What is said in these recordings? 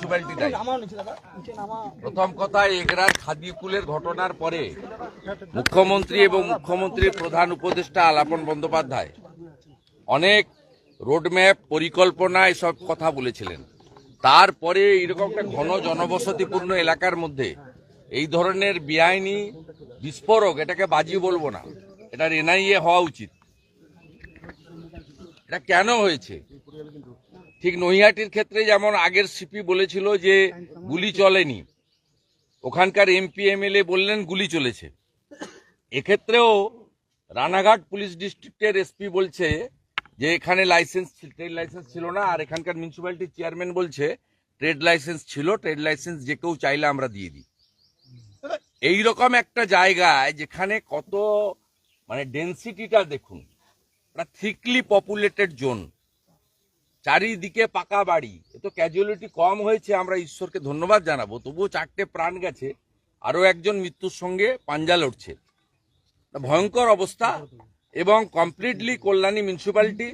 Municipality দায়ী প্রথম কথা এগরার খাদিকুলের ঘটনার পরে মুখ্যমন্ত্রী এবং মুখ্যমন্ত্রীর প্রধান উপদেষ্টা আলাপন বন্দ্যোপাধ্যায় অনেক রোডম্যাপ পরিকল্পনা এসব কথা বলেছিলেন। তারপরে এরকম একটা ঘন জনবসতিপূর্ণ এলাকার মধ্যে এই ধরনের বেআইনি বিস্ফোরক এটাকে বাজি বলব না এটার এনআইএ হওয়া উচিত। এটা কেন হয়েছে? ঠিক নৈহাটির ক্ষেত্রে যেমন আগের সিপি বলেছিল যে গুলি চলেনি, ওখানকার এমপি এমএলএ বললেন গুলি চলেছে। এক্ষেত্রেও রানাঘাট পুলিশ ডিস্ট্রিক্টের এসপি বলছে যে এখানে লাইসেন্স, ট্রেড লাইসেন্স ছিল না, আর এখানকার মিউনিসিপ্যালিটির চেয়ারম্যান বলছে ট্রেড লাইসেন্স ছিল, ট্রেড লাইসেন্স যে কেউ চাইলে আমরা দিয়ে দিই। এইরকম একটা জায়গায় যেখানে কত মানে ডেন্সিটিটা দেখুন থিকলি পপুলেটেড জোন চারিদিকে পাকা বাড়ি। এ তো ক্যাজুয়ালিটি কম হয়েছে আমরা ঈশ্বরকে ধন্যবাদ জানাব। তবুও চারটে প্রাণ গেছে আরও একজন মৃত্যুর সঙ্গে পাঞ্জা লড়ছে। ভয়ঙ্কর অবস্থা এবং কমপ্লিটলি কল্যাণী মিউনিসিপ্যালিটি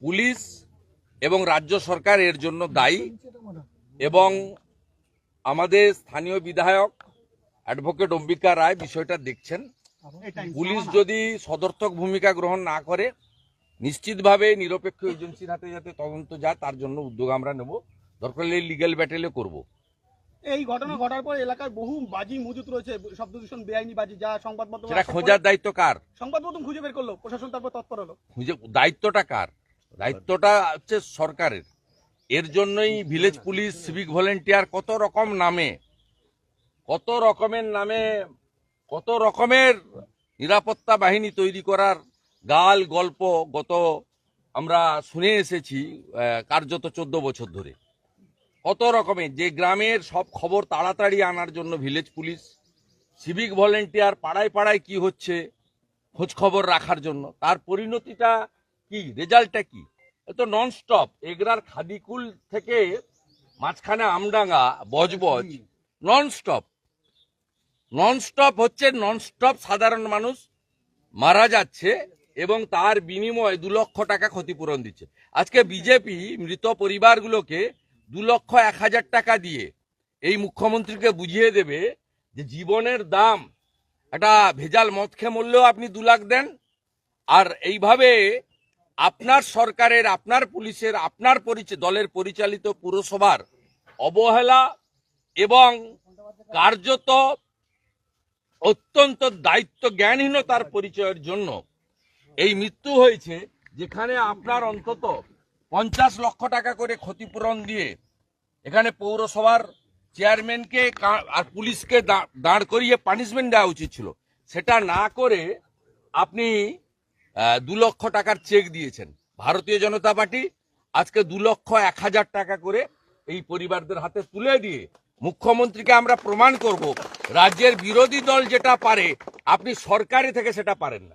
পুলিশ এবং রাজ্য সরকার এর জন্য দায়ী এবং আমাদের স্থানীয় বিধায়ক অ্যাডভোকেট অম্বিকা রায় বিষয়টা দেখছেন। পুলিশ যদি সদর্থক ভূমিকা গ্রহণ না করে নিশ্চিতভাবে নিরপেক্ষ এজেন্সির হাতে যাতে তদন্ত যায় তার জন্য উদ্যোগ আমরা নেব। দরকার হলে লিগ্যাল ব্যাটেলে করব। এই ঘটনা ঘটার পর এলাকার বহু বাজি মজুত রয়েছে শব্দ দূষণ বেআইনি বাজি যা সংবাদ মাধ্যমে সেটা খোঁজার দায়িত্ব কার? সংবাদ মাধ্যম খুঁজে বের করল প্রশাসন তারপর তৎপর হলো। খুঁজে দায়িত্বটা কার? দায়িত্বটা হচ্ছে সরকারের। এর জন্যই ভিলেজ পুলিশ সিভিক ভলেন্টিয়ার কত রকম নামে কত রকমের নামে কত রকমের নিরাপত্তা বাহিনী তৈরি করার গাল গল্প গত আমরা শুনে এসেছি কার্যত চোদ্দ বছর ধরে। কত রকমের যে গ্রামের সব খবর তাড়াতাড়ি আনার জন্য ভিলেজ পুলিশ সিভিক ভলেন্টিয়ার পাড়ায় পাড়ায় কি হচ্ছে খোঁজ খবর রাখার জন্য তার পরিণতিটা কি রেজাল্টটা কি? এ তো নন স্টপ এগরার খাদিকুল থেকে মাঝখানে Amdanga Budge Budge non stop non stop হচ্ছে নন স্টপ সাধারণ মানুষ মারা যাচ্ছে এবং তার বিনিময়ে দু লক্ষ টাকা ক্ষতিপূরণ দিচ্ছে। আজকে বিজেপি মৃত পরিবারগুলোকে দু লক্ষ এক হাজার টাকা দিয়ে এই মুখ্যমন্ত্রীকে বুঝিয়ে দেবে যে জীবনের দাম একটা ভেজাল মদ খেয়ে মরলেও আপনি দু লাখ দেন। আর এইভাবে আপনার সরকারের, আপনার পুলিশের, আপনার পরিচয় দলের পরিচালিত পুরসভার অবহেলা এবং কার্যত অত্যন্ত দায়িত্ব জ্ঞানহীনতার পরিচয়ের জন্য এই মৃত্যু হয়েছে যেখানে আপনার অন্তত পঞ্চাশ লক্ষ টাকা করে ক্ষতিপূরণ দিয়ে এখানে পৌরসভার চেয়ারম্যানকে আর পুলিশকে দাঁড় করিয়ে পানিশমেন্ট দেওয়া উচিত ছিল। সেটা না করে আপনি দু লক্ষ টাকার চেক দিয়েছেন। ভারতীয় জনতা পার্টি আজকে দু লক্ষ এক হাজার টাকা করে এই পরিবারদের হাতে তুলে দিয়ে মুখ্যমন্ত্রীকে আমরা প্রমাণ করব। রাজ্যের বিরোধী দল যেটা পারে, আপনি সরকারি থেকে সেটা পারেন না।